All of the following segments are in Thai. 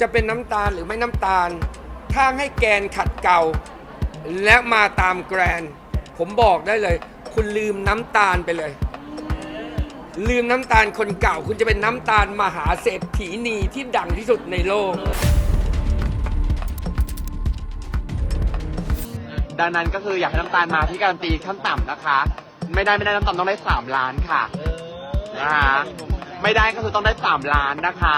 จะเป็นน้ำตาลหรือไม่น้ำตาล ถ้าให้แกนขัดเกลาและมาตามแกรน ผมบอกได้เลย คุณลืมน้ำตาลไปเลย ลืมน้ำตาลคนเก่า คุณจะเป็นน้ำตาลมหาเศรษฐีนีที่ดังที่สุดในโลก ดังนั้นก็คืออยากให้น้ำตาลมาที่การันตีขั้นต่ำนะคะ ไม่ได้ไม่ได้น้ำตาลต้องได้สามล้านค่ะนะคะไม่ได้ก็คือต้องได้สามล้านนะคะ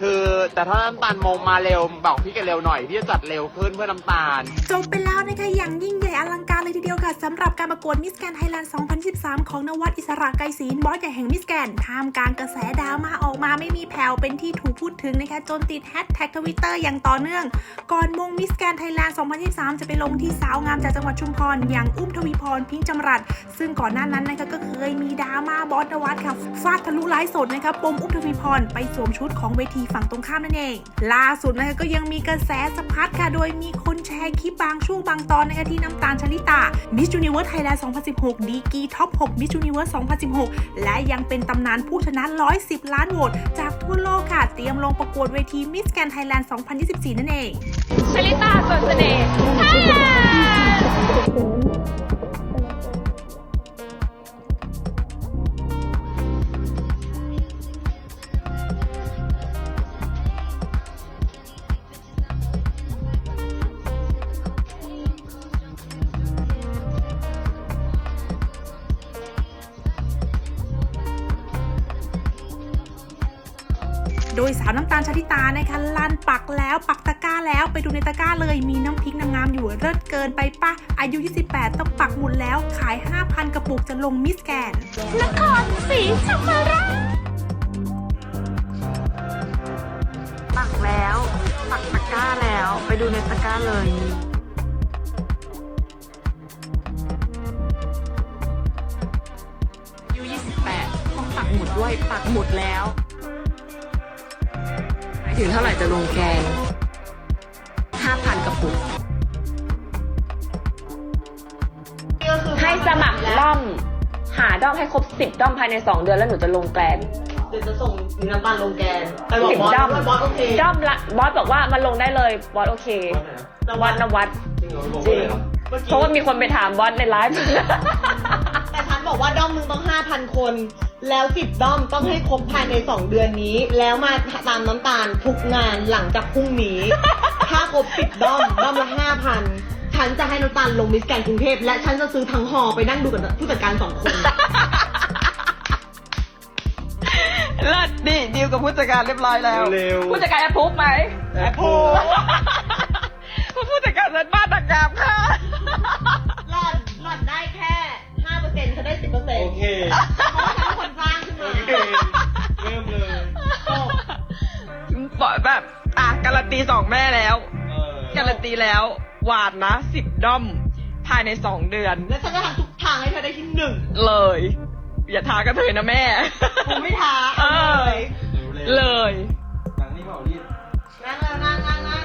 คือแต่ถ้าน้ำตาลมงมาเร็วบอกพี่กันเร็วหน่อย พี่จะจัดเร็วขึ้นเพื่อน้ำตาล จบไปแล้วนะคะอย่างยิ่งใหญ่อลังการเลยทีเดียวค่ะสำหรับการประกวดมิสแกนไทยแลนด์ 2013ของนวัดอิสระไกรศรีบอสใหญ่แห่งมิสแกนท่ามกลางกระแสดราม่าออกมาไม่มีแผ่วเป็นที่ถูกพูดถึงนะคะจนติดแฮชแท็กทวิตเตอร์อย่างต่อเนื่อง ก่อนมงมิสแกนไทยแลนด์ 2023 จะไปลงที่สาวงามจากจังหวัดชุมพรอย่างอุ้มทวีพรพิงจำรัดซึ่งก่อนหน้านั้นนะคะก็เคยมีดราม่าบอสนวัดค่ะฟาดทะลุไลฟ์สดนะคะปมอุ้มทวีพรไปสวมชุดของเวทีฝั่งตรงข้ามนั่นเอง ล่าสุดนะคะก็ยังมีกระแสสะพัดค่ะ โดยมีคนแชร์คลิปบางช่วงบางตอนนะคะที่น้ำตาลชลิตา Miss Universe Thailand 2016 ดีกีท็อป 6 Miss Universe 2016 และยังเป็นตำนานผู้ชนะ 110 ล้านโหวตจากทั่วโลกค่ะ เตรียมลงประกวดเวที Miss Grand Thailand 2024 นั่นเองชลิตาสวนเสน่ห์ไทยแลนด์ โดยสาวน้ำตาลชลิตานะคะลันปักแล้วปักตะกร้าแล้วไปดูในตะกร้าเลยมีน้ำพริกนางงามอยู่เลิศเกินไปปะอายุ 28 ต้องปักหมุดแล้วขาย 5,000 กระปุกจะลงมิสแกนนครศรีธรรมราชปักแล้ว ปักตะกร้าแล้วไปดูในตะกร้าเลยอายุ 28 ต้องปักหมุดด้วยปักหมุดแล้ว ถึงเท่าไหร่จะลงแกง5,000กระปุก ให้สมัครด้อม หาด้อมให้ครบสิบด้อมภายในสองเดือนแล้วหนูจะลงแกรนเดี๋ยวจะส่งน้ำตาลลงแกนไปบอกสิบบอสด้อมด้วยบอสโอเคด้อมละบอสบอกว่ามันลงได้เลยบอสโอเคนวัดนวัดจริงเมื่อกี้เพราะว่ามีคนไปถามบอสในไลฟ์แต่ฉันบอกว่าด้อมมึงต้องห้าพันคน แล้วสิบด้อมต้องให้ครบภายในสองเดือนนี้ แล้วมาตามน้ำตาลทุกงานหลังจากพรุ่งนี้ ถ้าครบสิบด้อมด้อมละห้าพันฉันจะให้น้ำตาลลงมิสแกรนด์กรุงเทพและฉันจะซื้อทั้งหอไปนั่งดูกับผู้จัดการสองคนเลิศนี่ดีลกับผู้จัดการเรียบร้อยแล้ว เร็วผู้จัดการแอปพูฟไหมแอปโพผู้จัดการเลิศบ้านดักงามค่ะ สองแม่แล้ว เออการันตีแล้วหวานนะสิบด้อม ภายในสองเดือน และฉันจะทำทุกทางให้เธอได้ที่หนึ่งเลย อย่าท้ากันเถอะนะแม่ กูไม่ท้าเอเอาอเลยเลยหนังนี่เปล่ารีบนั่งแล้วนั่งนั่งนั่ง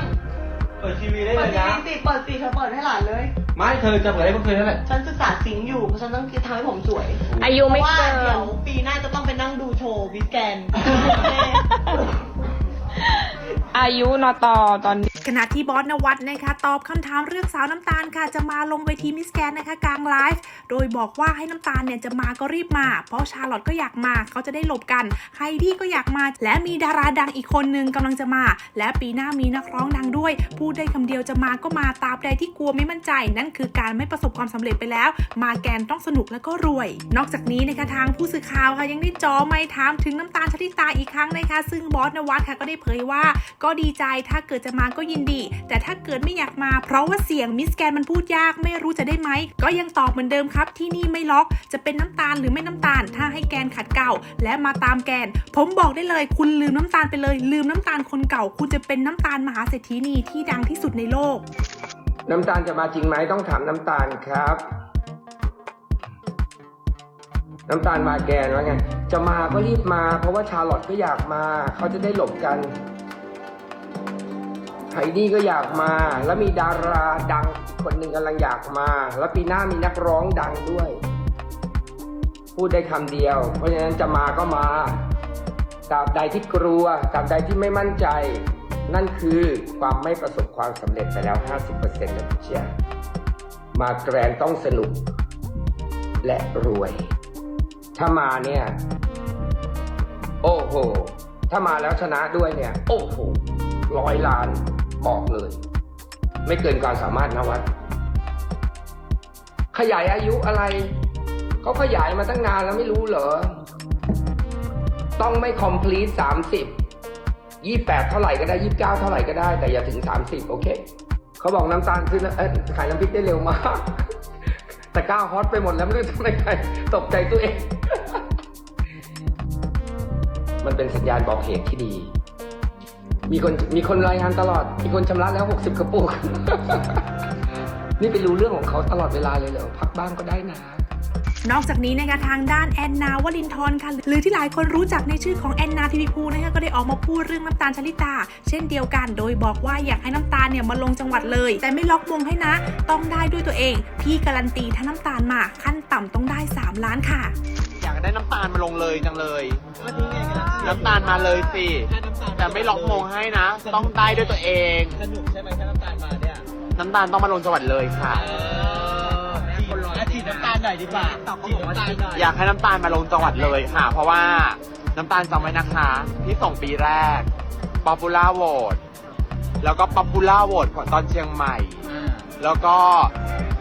เปิดทีวีได้เปิเลดยนะสิเปิดสิเธอเปิดให้หลานเลย ไม่เธอจะเปิดให้เพื่อนนั่นแหละฉันศึกษาสิงห์อยู่เพราะฉันต้องทำให้ผมสวยอายุเพไม่ราะว่าเกิเดี๋ยวนปีหน้าจะต้องไปนั่งดูโชว์วิสแกน อายุนอตอตอนนี้ ขณะที่บอสนวัดนะคะตอบคำถามเรื่องสาวน้ำตาลค่ะ จะมาลงเวทีมิสแกนนะคะกลางไลฟ์โดยบอกว่าให้น้ำตาลเนี่ยจะมาก็รีบมา เพราะชาลอตก็อยากมาเขาจะได้หลบกันไฮดี้ก็อยากมา และมีดาราดังอีกคนนึงกำลังจะมา และปีหน้ามีนักร้องดังด้วย พูดได้คำเดียวจะมาก็มาตาบใดที่กลัวไม่มั่นใจ นั่นคือการไม่ประสบความสำเร็จไปแล้ว มาแกนต้องสนุกและก็รวย นอกจากนี้นะคะทางผู้สื่อข่าวค่ะยังได้จ่อไม่ถามถึงน้ำตาลชลิตาอีกครั้งนะคะ ซึ่งบอสนวัดค่ะก็ได้เผยว่า ก็ดีใจถ้าเกิดจะมาก็ยินดี แต่ถ้าเกิดไม่อยากมา เพราะว่าเสียงมิสแกนมันพูดยากไม่รู้จะได้ไหม ก็ยังตอบเหมือนเดิมครับ ที่นี่ไม่ล็อกจะเป็นน้ำตาลหรือไม่น้ำตาล ถ้าให้แกนขัดเก่า และมาตามแกน ผมบอกได้เลย คุณลืมน้ำตาลไปเลย ลืมน้ำตาลคนเก่า คุณจะเป็นน้ำตาลมหาเศรษฐีนีที่ดังที่สุดในโลก น้ำตาลจะมาจริงไหมต้องถามน้ำตาลครับ น้ำตาลมาแกนว่าไงจะมาก็รีบมา เพราะว่าชาลอตก็อยากมา เขาจะได้หลบกัน ไฮดี้ก็อยากมา แล้วมีดาราดังคนหนึ่งกำลังอยากมา แล้วปีหน้ามีนักร้องดังด้วย พูดได้คำเดียว เพราะฉะนั้นจะมาก็มาตราบใดที่กลัวตราบใดที่ไม่มั่นใจ นั่นคือความไม่ประสบความสำเร็จไปแล้ว 50%นะพี่เชียมาแกรนต้องสนุก และรวย ถ้ามาเนี่ย โอ้โห ถ้ามาแล้วชนะด้วยเนี่ย โอ้โหร้อยล้าน บอกเลย ไม่เกินความสามารถนะวัด ขยายอายุอะไร เขาขยายมาตั้งนานแล้วไม่รู้เหรอ ต้องไม่ complete 30 28 เท่าไหร่ก็ได้ 29 เท่าไหร่ก็ได้ แต่อย่าถึง 30 โอเค เขาบอกน้ำตาลขึ้นเอ้ขายน้ำพริกได้เร็วมากแต่ก้าวฮอตไปหมดแล้วไม่รู้ทำไมใครตกใจตัวเอง มันเป็นสัญญาณบอกเหตุที่ดี มีคนมีคนรายงานตลอด มีคนชำระแล้ว 60 กระปุก นี่ไปรู้เรื่องของเขาตลอดเวลาเลยเหรอพักบ้างก็ได้นะ นอกจากนี้นะคะทางด้านแอนนาวลินทรค่ะหรือที่หลายคนรู้จักในชื่อของแอนนาทีวีพูนะคะก็ได้ออกมาพูดเรื่องน้ำตาลชลิตา เช่นเดียวกัน โดยบอกว่าอยากให้น้ำตาลเนี่ยมาลงจังหวัดเลย แต่ไม่ล็อกมงให้นะ ต้องได้ด้วยตัวเอง พี่การันตีถ้าน้ำตาลมาขั้นต่ำต้องได้ 3 ล้านค่ะ อยากได้น้ำตาลมาลงเลยจังเลย น้ำตาลมาเลยสิ แต่ไม่ล็อกมงให้นะ ต้องได้ด้วยตัวเอง สนุกใช่ไหมถ้าน้ำตาลมาเนี่ยน้ำตาลต้องมาลงจังหวัดเลยค่ะฉีดน้ำตาลหน่อยดีกว่าฉีดน้ำตาลหน่อยอยากให้น้ำตาลมาลงจังหวัดเลยค่ะ เพราะว่าน้ำตาลจำไว้นะคะที่ส่งปีแรก Popular Vote แล้วก็ Popular Vote ของตอนเชียงใหม่ แล้วก็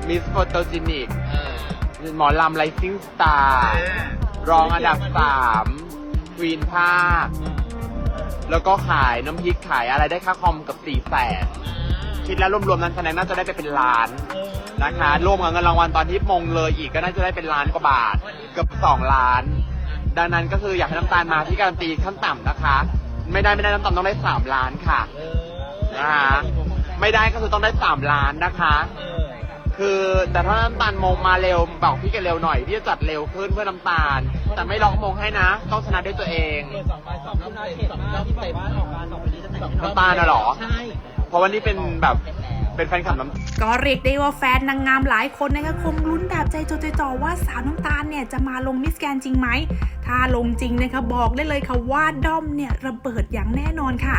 Miss Photogenic หมอลำ Rising Star รองอันดับสามควีนภาค แล้วก็ขายน้ำพริกขายอะไรได้ค่าคอมกับสี่แสนคิดแล้วรวมๆนั้นแสดงน่าจะได้ไปเป็นล้านนะคะรวมกับเงินรางวัลตอนที่มงเลยอีกก็น่าจะได้เป็นล้านกว่าบาทเกือบสองล้าน ดังนั้นก็คืออยากให้น้ำตาลมาที่การันตีขั้นต่ำนะคะ ไม่ได้ไม่ได้น้ำตาลต้องได้สามล้านค่ะนะคะไม่ได้ก็คือต้องได้สามล้านนะคะ คือแต่ถ้าน้ำตาลมงมาเร็วบอกพี่กันเร็วหน่อยพี่จะจัดเร็วขึ้นเพื่อน้ำตาล แต่ไม่ล็อกมงให้นะ ต้องชนะด้วยตัวเองสองใบสองน้ำเต็มสองน้ำเต็มออกมาสองใบนี้จะแต่งน้ำตาลน่ะเหรอ ใช่ เพราะว่านี่เป็นแบบเป็นแฟนคลับน้ำ ก็เรียกได้ว่าแฟนนางงามหลายคนนะคะคงลุ้นแบบใจจดใจจ่อว่าสาวน้ำตาลเนี่ยจะมาลงมิสแกรนด์จริงไหม ถ้าลงจริงนะคะบอกได้เลยค่ะว่าด้อมเนี่ยระเบิดอย่างแน่นอนค่ะ